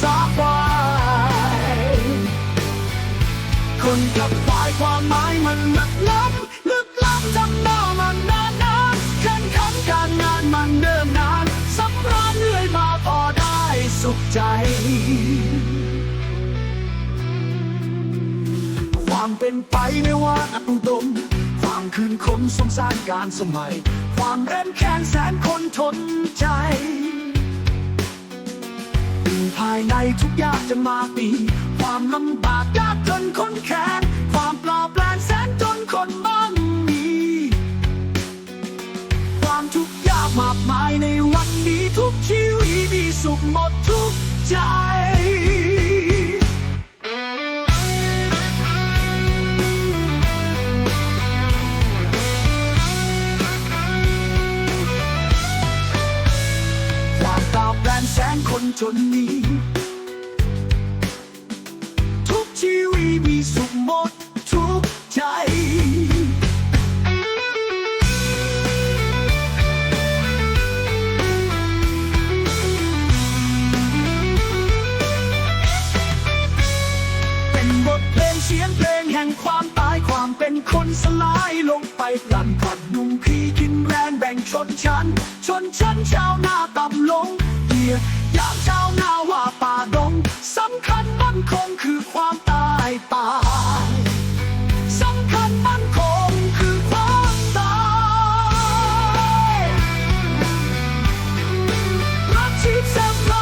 สควายคนกับควายความหมายมันลึกล้ำลึกล้ำจำได้มันนานนานแข่งขันการงานมันเดิมนานสำราญเรื่อยมาพอได้สุขใจ ความเป็นไปไม่ว่าอุดมความคืนคมสงสารการสมัย ความเร่นแค้นแสนคนทนใจ ในทุกอยากจะมาปี ความลำบากยากจนคนแค้นความเปล่าแปลนแสนจนคนมั่งมี ความทุกข์ยากมากมายในวันนี้ทุกชีวิตมีสุขหมดทุกใจ จนนี้ ทุกชีวิตมีสุขหมดทุกใจเป็นบทเพลงเสียงเพลงแห่งความตายความเป็นคนสลายลงไปพลันผัดนุ่งพี่กินแรงแบ่งชนชั้น ชนชั้นชาวนาต่ำลง เหยียดยามชาวนาว่าป่าดงสำคัญมั่นคงคือความตายตายสำคัญมั่นคงคือความตายรักชีพแสบไหล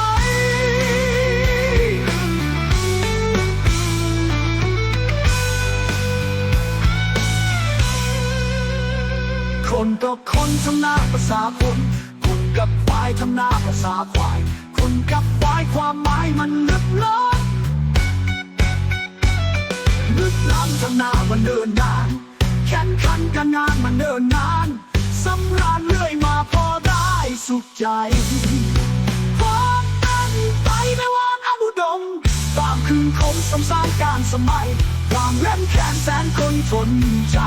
คนกับคนทำหน้าภาษาคน กับควายทำหน้าภาษาควาย คนกับควายความหมายมันลึกล้ำลึกล้ำทำหน้ามันเดินนานแข่งขันกันงานมันเดินนานสำราญเรื่อยมาพอได้สุขใจความเป็นไปไม่ว่างอาบุดมตามคืนคมสมสารการสมัยความเล่นแขนแสนคนทนใจ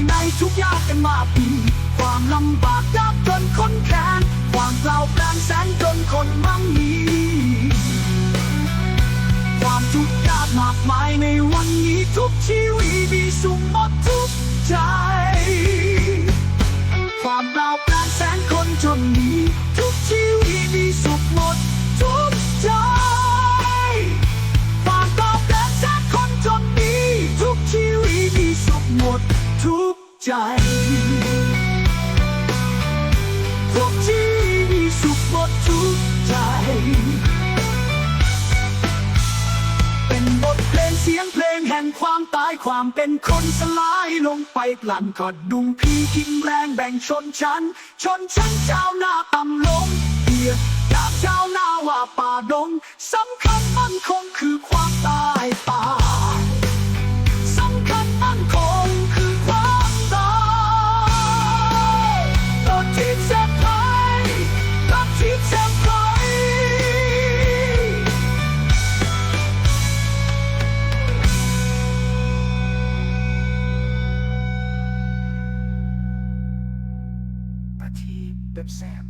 ายในทุกยากกันมาปีความลำบากยากจนคนแค้นความเปล่าแปลงแสนจนคนมั่งมี ใจทุกชีวิตมีสุขหมดทุกใจ เป็นบทเพลงเสียงเพลงแห่งความตายความเป็นคนสลายลงไปพลันกอดดุงพี่กินแรงแบ่งชนชั้น ชนชั้นชาวนาต่ำลงเกียรติจากชาวนาว่าป่าดงสำ up sand.